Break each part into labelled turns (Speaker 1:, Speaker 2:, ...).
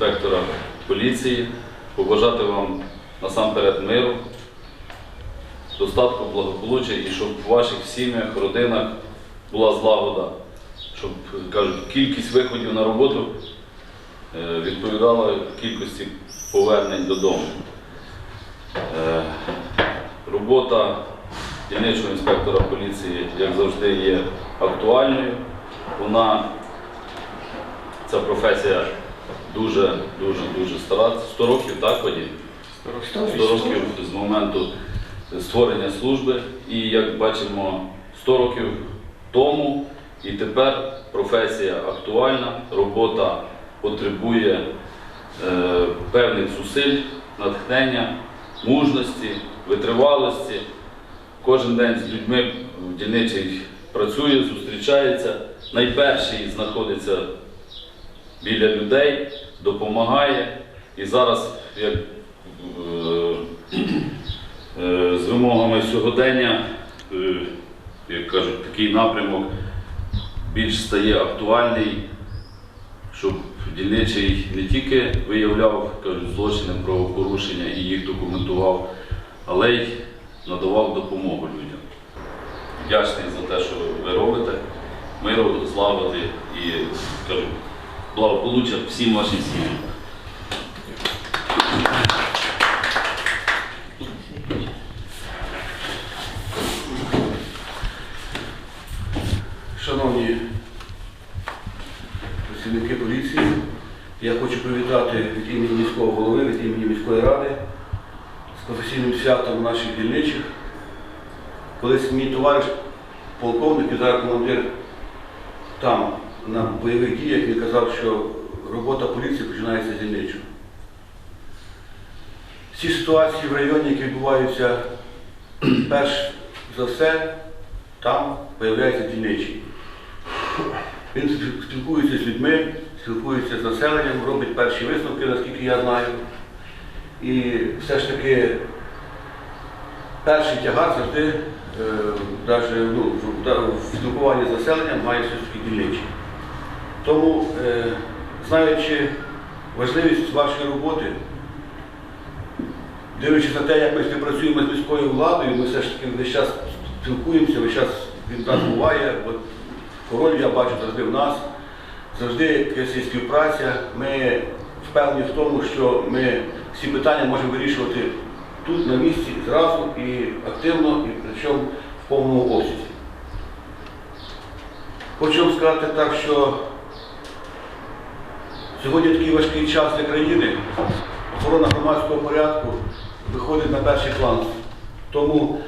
Speaker 1: інспектора поліції, побажати вам насамперед миру, достатку, благополуччя і щоб в ваших сім'ях, родинах була злагода, щоб кажуть, кількість виходів на роботу е, відповідала кількості повернень додому. Е, Робота дільничого інспектора поліції, як завжди, є актуальною. Вона, ця професія дуже, дуже, дуже стара. 100 років, так, Вадим? 100 років з моменту створення служби. І як бачимо, 100 років тому і тепер професія актуальна, робота потребує е, певних зусиль, натхнення, мужності, витривалості. Кожен день з людьми в дільничий працює, зустрічається. Найперший знаходиться біля людей, допомагає. І зараз, як е, е, з вимогами сьогодення, е, як кажуть, такий напрямок більш стає актуальний, щоб дільничий не тільки виявляв кажуть, злочини, правопорушення і їх документував, але й надавав допомогу людям. Вдячний за те, що ви робите. Миру, злагоди і кажуть, благополуччя всім вашим сім'ям.
Speaker 2: Шановні працівники поліції, я хочу привітати від імені міського голови, від імені міської ради з професійним святом наших дільничих. Колись мій товариш полковник і зараз командир там на бойових діях він казав, що робота поліції починається з дільничого. Всі ситуації в районі, які відбуваються, перш за все, там з'являється дільничий. Він спілкується з людьми, спілкується з населенням, робить перші висновки, наскільки я знаю. І все ж таки перший тягар завжди, е, даже, ну, в, в спілкуванні з населенням має все ж таки дільничий. Тому, е, знаючи важливість вашої роботи, дивлячись на те, як ми співпрацюємо з міською владою, ми все ж таки весь час спілкуємося, весь час він нас буває. От король я бачу завжди в нас, завжди якась є співпраця. Ми впевнені в тому, що ми всі питання можемо вирішувати тут, на місці, зразу і активно, і причому в повному обсязі. Хочу вам сказати так, що сьогодні такий важкий час для країни, охорона громадського порядку виходить на перший план. Тому,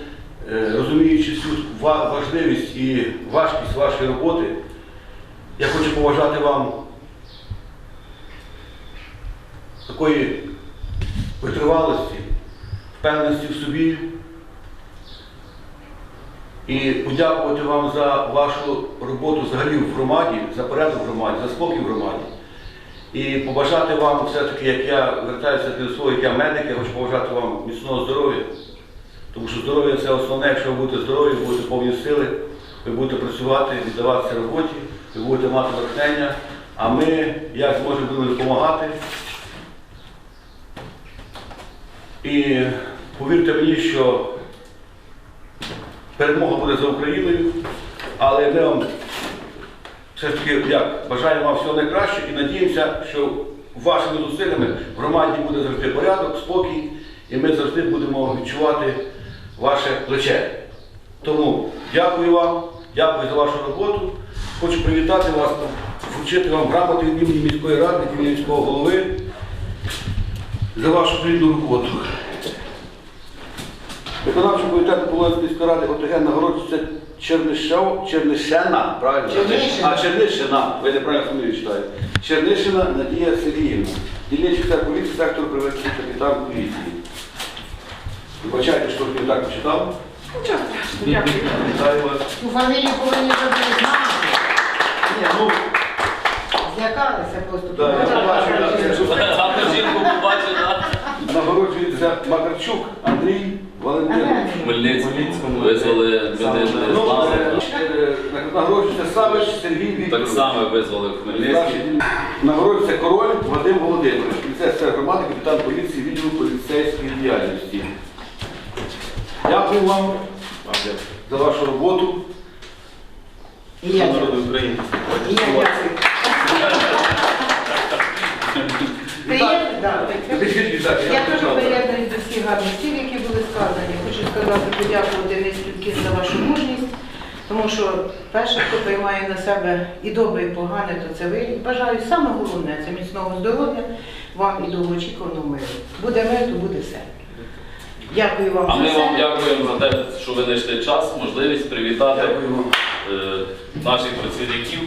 Speaker 2: е, розуміючи всю важливість і важкість вашої роботи, я хочу побажати вам такої витривалості, впевненості в собі і подякувати вам за вашу роботу взагалі в громаді, за порядок в громаді, за спокій в громаді. І побажати вам все-таки, як я вертаюся до свого, як я медик, я хочу побажати вам міцного здоров'я. Тому що здоров'я це основне, якщо ви будете здорові, будете повні сили, ви будете працювати, віддаватися роботі, ви будете мати натхнення, а ми, як зможемо, будемо допомагати. І повірте мені, що перемога буде за Україною, але ми вам все ж таки як, бажаємо вам всього найкращого і надіємося, що вашими зусиллями в громаді буде завжди порядок, спокій, і ми завжди будемо відчувати ваше плече. Тому дякую вам, дякую за вашу роботу. Хочу привітати вас, вручити вам грамоти від імені міської ради, від міського голови за вашу плідну роботу. Виконавчий комітет Полонської міської ради ОТГ нагороджується Чернишев, Чернишена, правильно?
Speaker 3: Чернишина.
Speaker 2: А, Чернишина, ви неправильно фамілію читаєте. Чернишина Надія Сергіївна. Дільничий сектор поліції, сектор приватний капітан поліції. Вибачайте, що я так почитав.
Speaker 3: Нічого страшного, дякую.
Speaker 2: Вітаю вас.
Speaker 3: Ту фамілію повинні вже знати.
Speaker 1: Хмельницькому. Визвали медичне
Speaker 2: Ну,
Speaker 1: злазу.
Speaker 2: е, нагороджується Савич Сергій
Speaker 1: Так
Speaker 2: Вікторович.
Speaker 1: само визвали в Хмельницький.
Speaker 2: Нагороджується король Вадим Володимирович, поліцейська громада, капітан поліції відділу поліцейської діяльності. Дякую вам за вашу роботу.
Speaker 3: І я
Speaker 2: народу
Speaker 3: дякую.
Speaker 2: України.
Speaker 3: І я дякую. Хочу сказати, подякувати Низьківки за вашу мужність, тому що перше, хто приймає на себе і добре, і погане, то це ви. Бажаю саме головне це міцного здоров'я вам і довгоочікуваного миру. Буде мир, то буде все. Дякую вам
Speaker 1: А ми вам дякуємо за те, що ви знайшли час, можливість привітати е, наших працівників